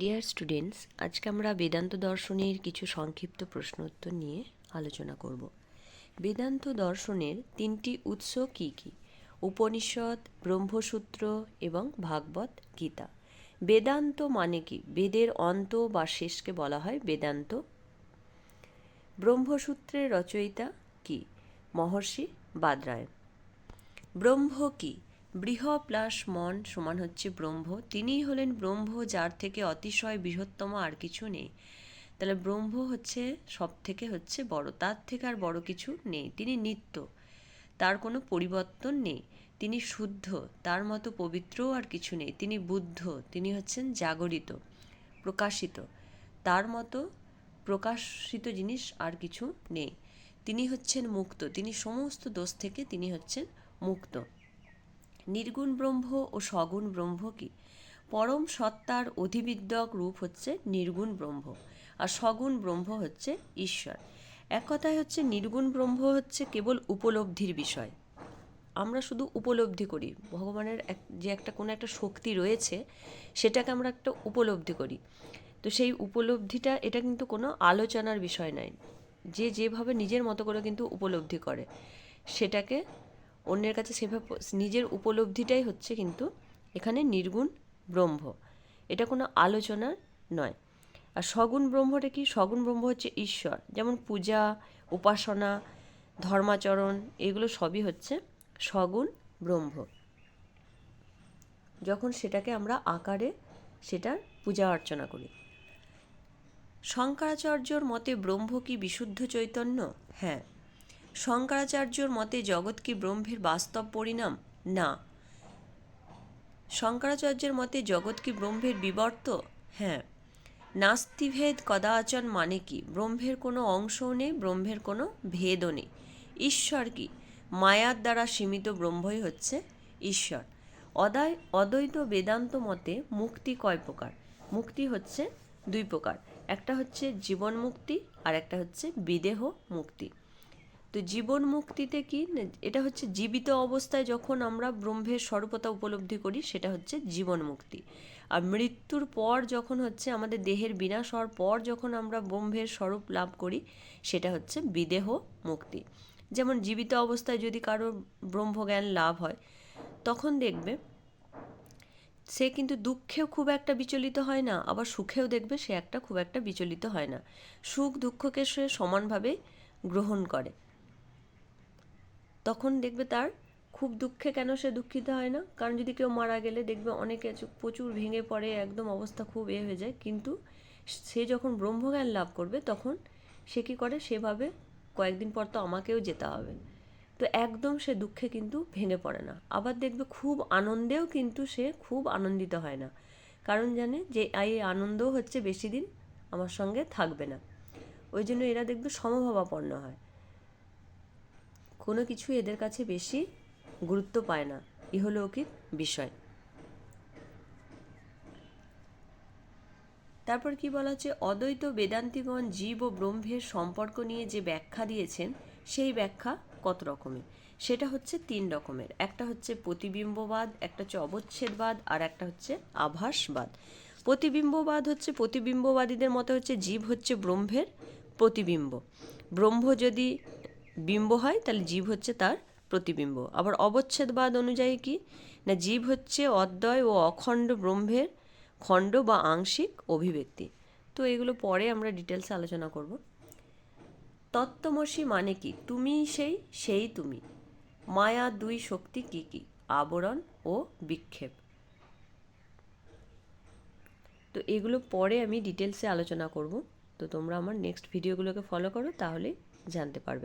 Dear students আজকে আমরা বেদান্ত দর্শনের কিছু সংক্ষিপ্ত প্রশ্ন উত্তর নিয়ে আলোচনা করব। বেদান্ত দর্শনের তিনটি উৎস কি কি? উপনিষদ, ব্রহ্মসূত্র এবং ভাগবত গীতা। বেদান্ত মানে কি? বেদের অন্ত বা শেষকে বলা হয় বেদান্ত। ব্রহ্মসূত্রের রচয়িতা কি? মহর্ষি বাদরায়ণ ব্রহ্ম কি? বৃহ প্লাস মন সমান হচ্ছে ব্রহ্ম। তিনিই হলেন ব্রহ্ম, যার থেকে অতিশয় বৃহত্তম আর কিছু নেই। তাহলে ব্রহ্ম হচ্ছে সব থেকে হচ্ছে বড়। তার থেকে আর বড় কিছু নেই। তিনি নিত্য। তার কোনো পরিবর্তন নেই। তিনি শুদ্ধ। তার মতো পবিত্রও আর কিছু নেই। তিনি বুদ্ধ। তিনি হচ্ছেন জাগরিত, প্রকাশিত। তার মতো প্রকাশিত জিনিস আর কিছু নেই। তিনি হচ্ছেন মুক্ত। তিনি সমস্ত দোষ থেকে তিনি হচ্ছেন মুক্ত। নির্গুণ ব্রহ্ম ও সগুণ ব্রহ্ম কি? পরম সত্তার অধিবিদ্যক রূপ হচ্ছে নির্গুণ ব্রহ্ম, আর সগুণ ব্রহ্ম হচ্ছে ঈশ্বর। এক কথায় হচ্ছে নির্গুণ ব্রহ্ম হচ্ছে কেবল উপলব্ধির বিষয়। আমরা শুধু উপলব্ধি করি। ভগবানের এক, যে একটা কোনো একটা শক্তি রয়েছে, সেটাকে আমরা একটা উপলব্ধি করি। তো সেই উপলব্ধিটা, এটা কিন্তু কোনো আলোচনার বিষয় নয়। যে যেভাবে নিজের মতো করে কিন্তু উপলব্ধি করে, সেটাকে অন্যের কাছে সেভাবে নিজের উপলব্ধিটাই হচ্ছে কিন্তু এখানে নির্গুণ ব্রহ্ম। এটা কোনো আলোচনা নয়। আর সগুণ ব্রহ্মটা কি? সগুণ ব্রহ্ম হচ্ছে ঈশ্বর। যেমন পূজা, উপাসনা, ধর্মাচরণ, এগুলো সবই হচ্ছে সগুণ ব্রহ্ম। যখন সেটাকে আমরা আকারে সেটার পূজা অর্চনা করি। শঙ্করাচার্যর মতে ব্রহ্ম কি বিশুদ্ধ চৈতন্য? হ্যাঁ। শঙ্করাচার্যর মতে জগৎ কি ব্রহ্মের বাস্তব পরিণাম? না। শঙ্করাচার্যের মতে জগৎ কি ব্রহ্মের বিবর্ত? হ্যাঁ। নাস্তিভেদ কদাচন মানে কি? ব্রহ্মের কোনো অংশও নেই, ব্রহ্মের কোনো ভেদও নেই। ঈশ্বর কি? মায়ার দ্বারা সীমিত ব্রহ্মই হচ্ছে ঈশ্বর। অদায়, অদ্বৈত বেদান্ত মতে মুক্তি কয় প্রকার? মুক্তি হচ্ছে দুই প্রকার। একটা হচ্ছে জীবন মুক্তি, আর একটা হচ্ছে বিদেহ মুক্তি। তো জীবন মুক্তিতে কি এটা হচ্ছে জীবিত অবস্থায় যখন আমরা ব্রহ্মের স্বরূপতা উপলব্ধি করি, সেটা হচ্ছে জীবন মুক্তি আর মৃত্যুর পর যখন হচ্ছে আমাদের দেহের বিনাশ হওয়ার পর যখন আমরা ব্রহ্মের স্বরূপ লাভ করি, সেটা হচ্ছে বিদেহ মুক্তি। যেমন জীবিত অবস্থায় যদি কারও ব্রহ্মজ্ঞান লাভ হয়, তখন দেখবে সে কিন্তু দুঃখেও খুব একটা বিচলিত হয় না, আবার সুখেও দেখবে সে একটা খুব একটা বিচলিত হয় না। সুখ দুঃখকে সে সমানভাবে গ্রহণ করে। তখন দেখবে তার খুব দুঃখে কেন সে দুঃখিত হয় না? কারণ যদি কেউ মারা গেলে দেখবে অনেকে প্রচুর ভেঙে পড়ে, একদম অবস্থা খুব এ হয়ে যায়। কিন্তু সে যখন ব্রহ্মজ্ঞান লাভ করবে, তখন সে কী করে? সেভাবে কয়েকদিন পর তো আমাকেও যেতে হবে। তো একদম সে দুঃখে কিন্তু ভেঙে পড়ে না। আবার দেখবে খুব আনন্দেও কিন্তু সে খুব আনন্দিত হয় না। কারণ জানে যে এই আনন্দও হচ্ছে বেশি দিন আমার সঙ্গে থাকবে না। ওই জন্য এরা দেখবে সমভাবাপন্ন হয়। কোনো কিছু এদের কাছে বেশি গুরুত্ব পায় না। ইহলৌকিক বিষয়। তারপর কি বলা হচ্ছে? অদ্বৈত বেদান্তিগণ জীব ও ব্রহ্মের সম্পর্ক নিয়ে যে ব্যাখ্যা দিয়েছেন, সেই ব্যাখ্যা কত রকমের সেটা হচ্ছে তিন রকমের। একটা হচ্ছে প্রতিবিম্ববাদ, একটা হচ্ছে অবচ্ছেদবাদ, আর একটা হচ্ছে আভাসবাদ। প্রতিবিম্ববাদ হচ্ছে, প্রতিবিম্ববাদীদের মতে হচ্ছে জীব হচ্ছে ব্রহ্মের প্রতিবিম্ব। ব্রহ্ম যদি বিম্ব হয়, তাহলে জীব হচ্ছে তার প্রতিবিম্ব। আবার অবচ্ছেদবাদ অনুযায়ী কি? না, জীব হচ্ছে অদ্বয় ও অখণ্ড ব্রহ্মের খণ্ড বা আংশিক অভিব্যক্তি। তো এগুলো পরে আমরা ডিটেলসে আলোচনা করব। তত্ত্বমসী মানে কি? তুমি সেই সেই তুমি। মায়া দুই শক্তি কি কি? আবরণ ও বিক্ষেপ। তো এগুলো পরে আমি ডিটেলসে আলোচনা করব। তো তোমরা আমার নেক্সট ভিডিওগুলোকে ফলো করো, তাহলে জানতে পারবে।